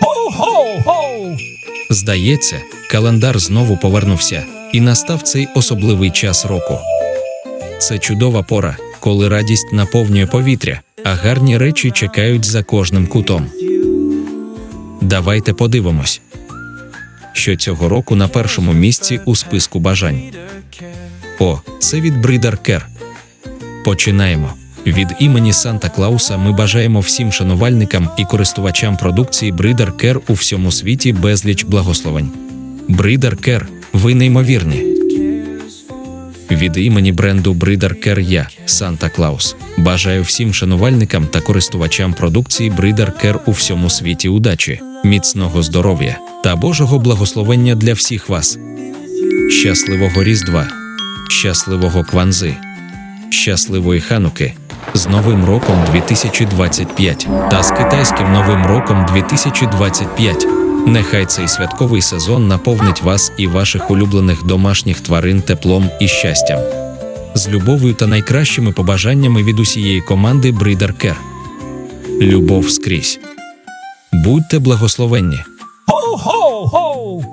Ho-ho-ho! Здається, календар знову повернувся, і настав цей особливий час року. Це чудова пора, коли радість наповнює повітря, а гарні речі чекають за кожним кутом. Давайте подивимось, що цього року на першому місці у списку бажань. О, це від Бридер Кер. Починаємо. Від імені Санта Клауса ми бажаємо всім шанувальникам і користувачам продукції Бридер Кер у всьому світі безліч благословень. Бридер Кер, ви неймовірні. Від імені бренду Бридер Кер я, Санта Клаус, бажаю всім шанувальникам та користувачам продукції Бридер Кер у всьому світі удачі, міцного здоров'я та Божого благословення для всіх вас. Щасливого Різдва, щасливого Кванзи, щасливої Хануки з Новим роком 2025 та з китайським Новим роком 2025. Нехай цей святковий сезон наповнить вас і ваших улюблених домашніх тварин теплом і щастям. З любов'ю та найкращими побажаннями від усієї команди Breeder Care. Любов скрізь. Будьте благословенні! Ho-ho-ho!